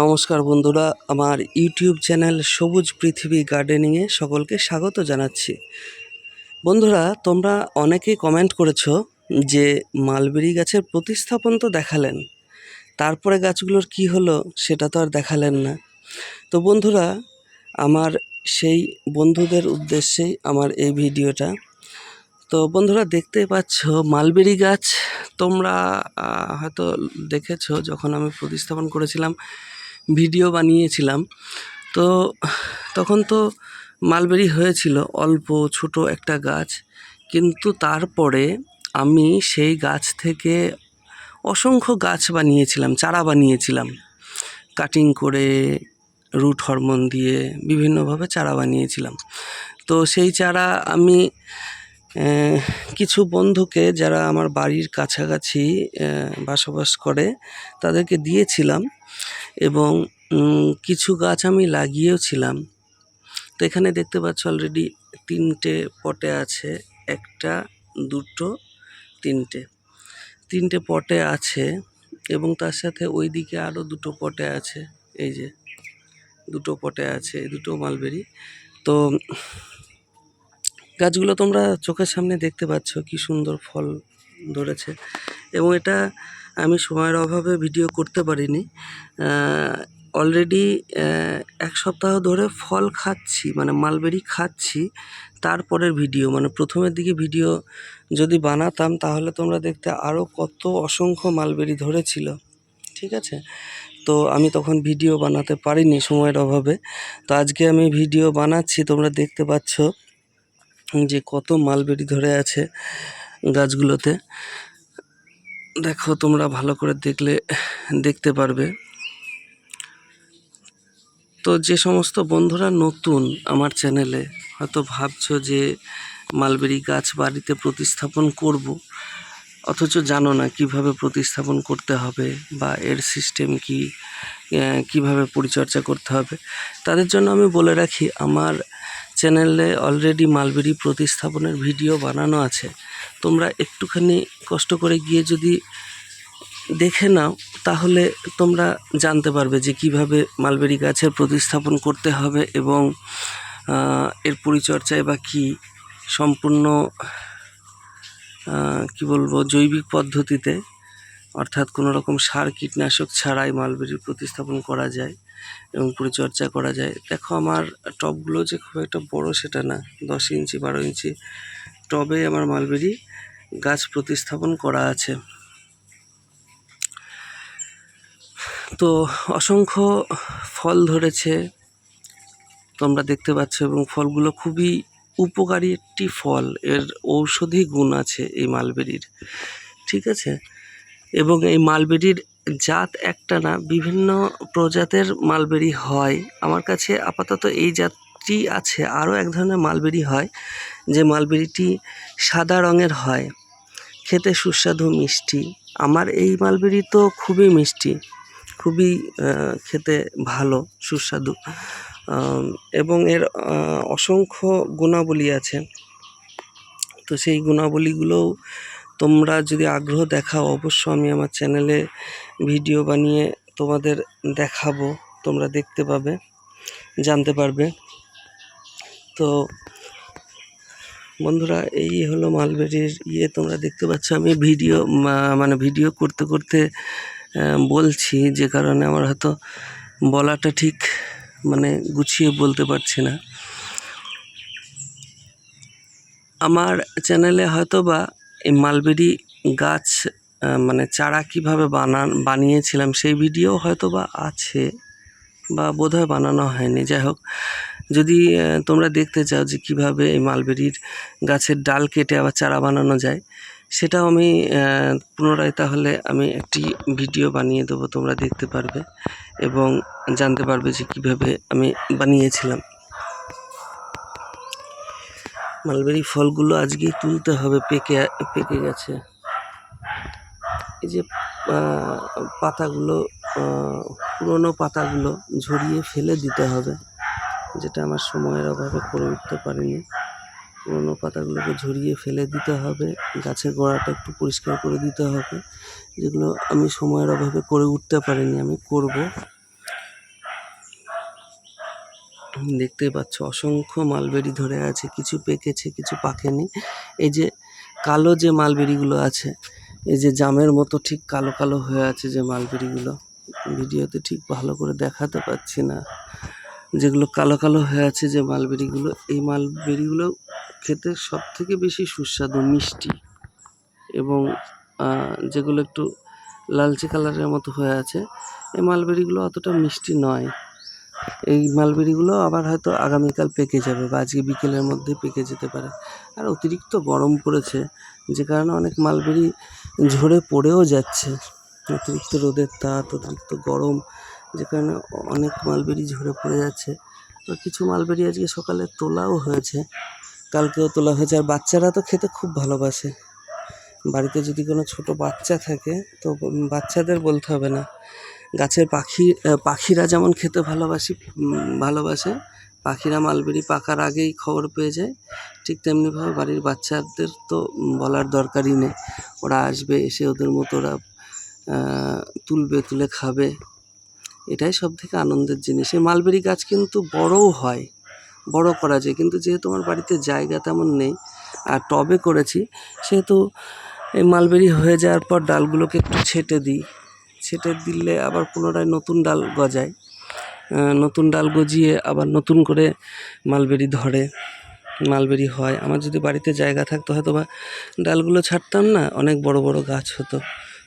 নমস্কার বন্ধুরা, আমার ইউটিউব চ্যানেল সবুজ পৃথিবী গার্ডেনিংয়ে সকলকে স্বাগত জানাচ্ছি। বন্ধুরা, তোমরা অনেকেই কমেন্ট করেছ যে মালবেরি গাছের প্রতিস্থাপন তো দেখালেন, তারপরে গাছগুলোর কি হলো সেটা তো আর দেখালেন না। তো বন্ধুরা, আমার সেই বন্ধুদের উদ্দেশ্যেই আমার এই ভিডিওটা। তো বন্ধুরা দেখতেই পাচ্ছ মালবেরি গাছ, তোমরা হয়তো দেখেছ, যখন আমি প্রতিস্থাপন করেছিলাম ভিডিও বানিয়েছিলাম। তো তখন তো মালবেরি হয়েছিল অল্প ছোট একটা গাছ। কিন্তু তারপরে আমি সেই গাছ থেকে অসংখ্য গাছ বানিয়েছিলাম, চারা বানিয়েছিলাম। কাটিং করে রুট হরমোন দিয়ে বিভিন্নভাবে চারা বানিয়েছিলাম। তো সেই চারা আমি কিছু বন্ধুকে যারা আমার বাড়ির কাছাকাছি বসবাস করে, তাদেরকে দিয়েছিলাম। এবং কিছু গাছ আমি লাগিয়েও ছিলাম তো এখানে দেখতে পাচ্ছ অলরেডি তিনটে পটে আছে, একটা, দুটো, তিনটে। তিনটে পটে আছে এবং তার সাথে ওই দিকে আরও দুটো পটে আছে, এই যে, দুটো পটে আছে, এই দুটো মালবেরি তো গাছগুলো তোমরা চোখের সামনে দেখতে পাচ্ছ, কি সুন্দর ফল ধরেছে। এবং এটা আমি সময়ের অভাবে ভিডিও করতে পারিনি। অলরেডি এক সপ্তাহ ধরে ফল খাচ্ছি মানে মালবেরি খাচ্ছি, তারপরের ভিডিও মানে প্রথমের দিকে ভিডিও যদি বানাতাম, তাহলে তোমরা দেখতে আরও কত অসংখ্য মালবেরি ধরেছিল। ঠিক আছে? তো আমি তখন ভিডিও বানাতে পারিনি সময়ের অভাবে। তো আজকে আমি ভিডিও বানাচ্ছি, তোমরা দেখতে পাচ্ছ যে কত মালবেরি ধরে আছে গাছগুলোতে। দেখো, তোমরা ভালো করে দেখলে, দেখতে পারবে। তো যে সমস্ত বন্ধুরা নতুন আমার চ্যানেলে, হয়তো ভাবছ যে মালবেরি গাছ বাড়িতে প্রতিস্থাপন করব, অথচ জানো না কীভাবে প্রতিস্থাপন করতে হবে বা এর সিস্টেম কি কীভাবে পরিচর্যা করতে হবে। তাদের জন্য আমি বলে রাখি, আমার চ্যানেলে অলরেডি মালবেরি প্রতিস্থাপনের ভিডিও বানানো আছে। তোমরা একটুখানি কষ্ট করে গিয়ে যদি দেখে নাও, তাহলে তোমরা জানতে পারবে যে কীভাবে মালবেরি গাছের প্রতিস্থাপন করতে হবে এবং এর পরিচর্যায় বা কি সম্পূর্ণ কি বলব, জৈবিক পদ্ধতিতে, অর্থাৎ কোনো রকম সার কীটনাশক ছাড়াই মালবেরি প্রতিস্থাপন করা যায়। এবং পরিচর্যা করা যায়। দেখো আমার টবগুলো যে খুব একটা বড় সেটা না, দশ ইঞ্চি, বারো ইঞ্চি টবে আমার মালবেরি গাছ প্রতিস্থাপন করা আছে। তো অসংখ্য ফল ধরেছে, তোমরা দেখতে পাচ্ছ এবং ফলগুলো খুবই উপকারী একটি ফল। এর ঔষধি গুণ আছে এই মালবেরির, ঠিক আছে? এবং এই মালবেরির জাত একটা না, বিভিন্ন প্রজাতের মালবেরি হয়। আমার কাছে আপাতত এই জাতটি আছে। আরও এক ধরনের মালবেরি হয়, যে মালবেরিটি সাদা রঙের হয়। খেতে সুস্বাদু, মিষ্টি। আমার এই মালবেরি তো খুবই মিষ্টি, খুবই খেতে ভালো, সুস্বাদু। এবং এর অসংখ্য গুণাবলী আছে। তো সেই গুণাবলীগুলোও তোমরা যদি আগ্রহ দেখাও অবশ্য আমি আমার চ্যানেলে ভিডিও বানিয়ে তোমাদের দেখাবো, তোমরা দেখতে পাবে, জানতে পারবে। তো বন্ধুরা, এই হলো মালবেরির ইয়ে। তোমরা দেখতে পাচ্ছ, আমি ভিডিও মানে ভিডিও করতে করতে বলছি যে কারণে আমার হয়তো বলাটা ঠিক মানে গুছিয়ে বলতে পারছি না। আমার চ্যানেলে হয়তো বা এই মালবেরি গাছ মানে চারা কীভাবে বানান, বানিয়েছিলাম সেই ভিডিও হয়তো বা আছে বা বোধহয় বানানো হয়নি। যাই হোক, যদি তোমরা দেখতে চাও যে কীভাবে এই মালবেরির গাছের ডাল কেটে আবার চারা বানানো যায়, সেটাও আমি পুনরায় তাহলে আমি একটি ভিডিও বানিয়ে দেবো, তোমরা দেখতে পারবে এবং জানতে পারবে যে কীভাবে আমি বানিয়েছিলাম। মালবেরি ফলগুলো আজকেই তুলতে হবে, পেকে পেকে গেছে। এই যে পাতাগুলো পুরনো পাতাগুলো ঝরিয়ে ফেলে দিতে হবে, যেটা আমার সময়ের অভাবে করে উঠতে পারিনি। পুরনো পাতাগুলোকে ঝরিয়ে ফেলে দিতে হবে, গাছের গোড়াটা একটু পরিষ্কার করে দিতে হবে, যেগুলো আমি সময়ের অভাবে করে উঠতে পারিনি, আমি করব। দেখতেই পাচ্ছ। অসংখ্য মালবেরি ধরে আছে, কিছু পেকেছে, কিছু পাকেনি। এই যে কালো যে মালবেরিগুলো আছে, এই যে জামের মতো ঠিক কালো কালো হয়ে আছে যে মালবেরিগুলো, ভিডিওতে ঠিক ভালো করে দেখাতে পাচ্ছি না। যেগুলো কালো কালো হয়ে আছে যে মালবেরিগুলো, এই মালবেরিগুলো খেতে সব থেকে বেশি সুস্বাদু, মিষ্টি এবং যেগুলো একটু লালচে কালারের মতো হয়ে আছে, এই মালবেরিগুলো অতটা মিষ্টি নয়। এই মালবেরিগুলো আবার হয়তো আগামীকাল পেকে যাবে বা আজকে বিকেলের মধ্যে পেকে যেতে পারে। আর অতিরিক্ত গরম পড়েছে, যে কারণে অনেক মালবেরি ঝরে পড়েও যাচ্ছে। অতিরিক্ত রোদের তাপ, অতিরিক্ত গরম, যে কারণে অনেক মালবেরি ঝরে পড়ে যাচ্ছে। আর কিছু মালবেরি আজকে সকালে তোলাও হয়েছে, কালকেও তোলা হয়েছে। আর বাচ্চারা তো খেতে খুব ভালোবাসে। বাড়িতে যদি কোনো ছোট বাচ্চা থাকে, তো বাচ্চাদের বলতে হবে না। গাছের পাখি পাখিরা যেমন খেতে ভালোবাসি ভালোবাসে, পাখিরা মালবেরি পাকার আগেই খবর পেয়ে যায়। ঠিক তেমনিভাবে বাড়ির বাচ্চাদের তো বলার দরকারই নেই। ওরা আসবে, এসে ওদের মতো ওরা তুলবে, তুলে খাবে। এটাই সব থেকে আনন্দের জিনিস। এই মালবেরি গাছ কিন্তু বড়ও হয়, বড় করা যায়। কিন্তু যেহেতু আমার বাড়িতে জায়গা তেমন নেই, আর টবে করেছি, সেহেতু এই মালবেরি হয়ে যাওয়ার পর ডালগুলোকে একটু ছেটে দিই। ছেটে দিলে আবার পুনরায় নতুন ডাল গজায়। নতুন ডাল গজিয়ে আবার নতুন করে মালবেরি ধরে, মালবেরি হয়। আমার যদি বাড়িতে জায়গা থাকতো, হয়তো বা ডালগুলো ছাড়তাম না, অনেক বড় বড় গাছ হতো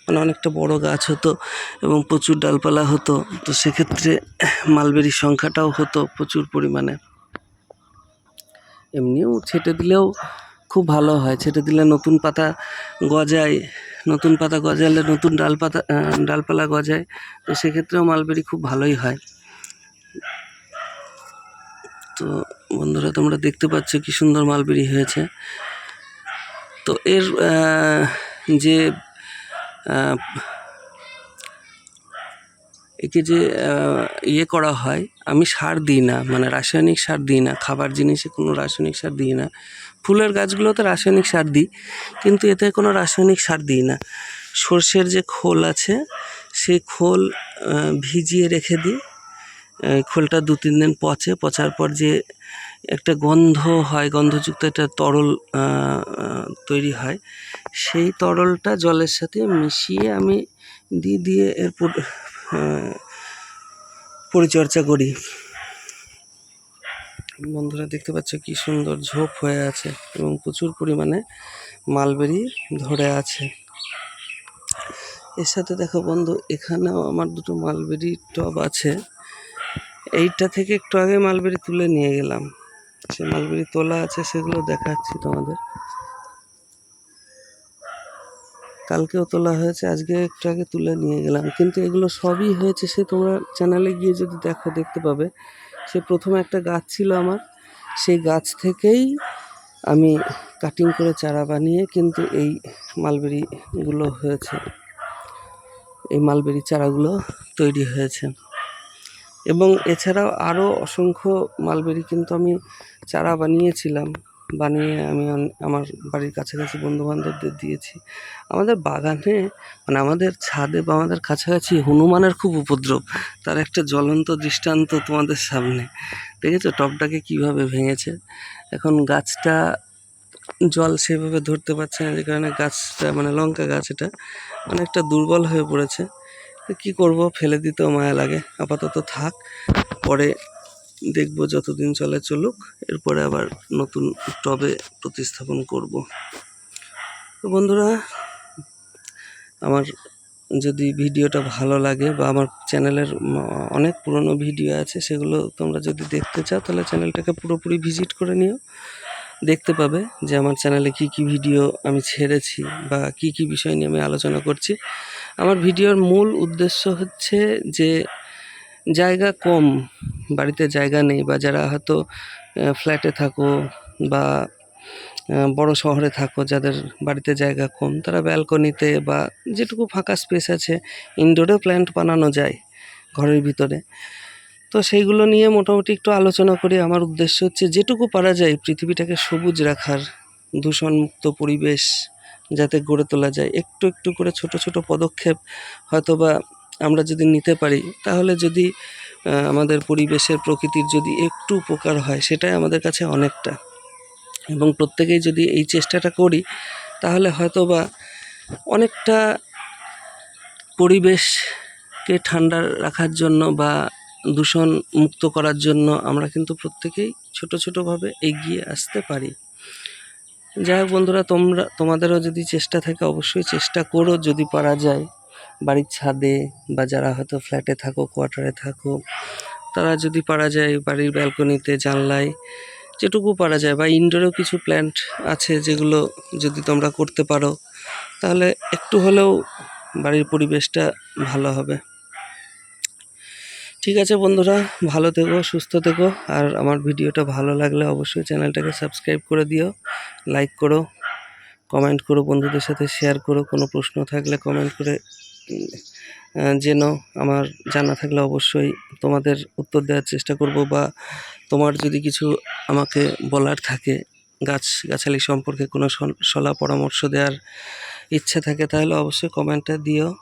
মানে অনেকটা বড় গাছ হতো এবং প্রচুর ডালপালা হতো। তো সেক্ষেত্রে মালবেরির সংখ্যাটাও হতো প্রচুর পরিমাণে। এমনিও ছেটে দিলেও খুব ভালো হয়। ছেটে দিলে নতুন পাতা গজায়, নতুন পাতা গজালে নতুন ডাল পাতা ডালপালা গজায়। তো সেক্ষেত্রেও মালবেরি খুব ভালোই হয়। তো বন্ধুরা, তোমরা দেখতে পাচ্ছ কি সুন্দর মালবেরি হয়েছে। তো এর যে একে যে ইয়ে করা হয়, আমি সার দিই না মানে রাসায়নিক সার দিই না, খাবার জিনিসে কোনো রাসায়নিক সার দিই না। ফুলের গাছগুলোতে রাসায়নিক সার দিই কিন্তু এতে কোনো রাসায়নিক সার দিই না। সর্ষের যে খোল আছে সেই খোল ভিজিয়ে রেখে দিই। খোলটা দু তিন দিন পচে পচার পর যে একটা গন্ধ হয় গন্ধযুক্ত একটা তরল তৈরি হয় সেই তরলটা জলের সাথে মিশিয়ে আমি দিয়ে দিয়ে এর পর- আহ, পরিচর্যা করি। বন্ধুরা দেখতে পাচ্ছ কি সুন্দর ঝোপ হয়ে আছে এবং প্রচুর পরিমাণে মালবেরি ধরে আছে। এর সাথে দেখো বন্ধু, এখানেও আমার দুটো মালবেরি টব আছে। এইটা থেকে একটু আগে মালবেরি তুলে নিয়ে গেলাম। সে মালবেরি তোলা আছে সেগুলো দেখাচ্ছি তোমাদের। কালকেও তোলা হয়েছে, আজকে একটু আগে তুলে নিয়ে গেলাম। কিন্তু এগুলো সবই হয়েছে, সে তোমরা চ্যানেলে গিয়ে যদি দেখো, দেখতে পাবে। সে প্রথম একটা গাছ ছিল আমার। সেই গাছ থেকেই আমি কাটিং করে চারা বানিয়ে কিন্তু এই মালবেরিগুলো হয়েছে। এই মালবেরি চারাগুলো তৈরি হয়েছে। এবং এছাড়াও আরও অসংখ্য মালবেরি কিন্তু আমি চারা বানিয়েছিলাম। বানিয়ে আমি আমার বাড়ির কাছাকাছি বন্ধু বান্ধবদের দিয়েছি। আমাদের বাগানে মানে আমাদের ছাদে বা আমাদের কাছাকাছি হনুমানের খুব উপদ্রব। তার একটা জ্বলন্ত দৃষ্টান্ত তোমাদের সামনে। দেখেছ? টবটাকে কীভাবে ভেঙেছে? এখন গাছটা জল সেভাবে ধরতে পারছে না, যে কারণে গাছটা মানে লঙ্কা গাছ এটা, অনেকটা দুর্বল হয়ে পড়েছে। কী করব? ফেলে দিতেও মায়া লাগে। আপাতত থাক। পরে দেখব যতদিন চলে চলুক। এরপরে আবার নতুন টবে প্রতিস্থাপন করব। তো বন্ধুরা, আমার যদি ভিডিওটা ভালো লাগে বা আমার চ্যানেলের অনেক পুরনো ভিডিও আছে, সেগুলো তোমরা যদি দেখতে চাও, তাহলে চ্যানেলটাকে পুরোপুরি ভিজিট করে নিও। দেখতে পাবে যে আমার চ্যানেলে কি কি ভিডিও আমি ছেড়েছি বা কি কি বিষয় নিয়ে আমি আলোচনা করছি। আমার ভিডিওর মূল উদ্দেশ্য হচ্ছে যে জায়গা কম, বাড়িতে জায়গা নেই বা যারা হয়তো ফ্ল্যাটে থাকো বা বড় শহরে থাকো, যাদের বাড়িতে জায়গা কম, তারা ব্যালকনিতে বা যেটুকু ফাঁকা স্পেস আছে ইনডোরে প্ল্যান্ট বানানো যায় ঘরের ভিতরে। তো সেইগুলো নিয়ে মোটামুটি একটু আলোচনা করি। আমার উদ্দেশ্য হচ্ছে যেটুকু পারা যায়, পৃথিবীটাকে সবুজ রাখার, দূষণমুক্ত পরিবেশ যাতে গড়ে তোলা যায়। একটু একটু করে ছোট ছোট পদক্ষেপ, হয়তোবা আমরা যদি নিতে পারি, তাহলে যদি আমাদের পরিবেশের প্রকৃতির যদি একটু উপকার হয়, সেটাই আমাদের কাছে অনেকটা। এবং প্রত্যেকেই যদি এই চেষ্টাটা করি, তাহলে হয়তো বা অনেকটা পরিবেশকে ঠান্ডা রাখার জন্য বা দূষণ মুক্ত করার জন্য আমরা কিন্তু প্রত্যেকেই ছোট ছোটোভাবে এগিয়ে আসতে পারি। যাই হোক বন্ধুরা, তোমরা, তোমাদেরও যদি চেষ্টা থাকে, অবশ্যই চেষ্টা করো যদি পারা যায়। বাড়ির ছাদে বা যারা হয়তো ফ্ল্যাটে থাকো কোয়ার্টারে থাকো, তারা যদি পারা যায় বাড়ির ব্যালকনিতে জানলায়, যেটুকু পারা যায় বা ইনডোরেও কিছু প্ল্যান্ট আছে যেগুলো যদি তোমরা করতে পারো, তাহলে একটু হলেও বাড়ির পরিবেশটা ভালো হবে। ঠিক আছে বন্ধুরা, ভালো থেকো, সুস্থ থেকো, আর আমার ভিডিওটা ভালো লাগলে অবশ্যই চ্যানেলটাকে সাবস্ক্রাইব করে দিও লাইক করো কমেন্ট করো বন্ধুদের সাথে শেয়ার করো, কোনো প্রশ্ন থাকলে কমেন্ট করে যেন আমার জানা থাকলে অবশ্যই তোমাদের উত্তর দেওয়ার চেষ্টা করব বা তোমার যদি কিছু আমাকে বলার থাকে, গাছ গাছালি সম্পর্কে কোনো সল- পরামর্শ দেওয়ার ইচ্ছে থাকে, তাহলে অবশ্যই কমেন্টটা দিও।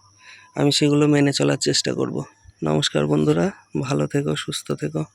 আমি সেগুলো মেনে চলার চেষ্টা করব। নমস্কার বন্ধুরা, ভালো থেকো, সুস্থ থেকো।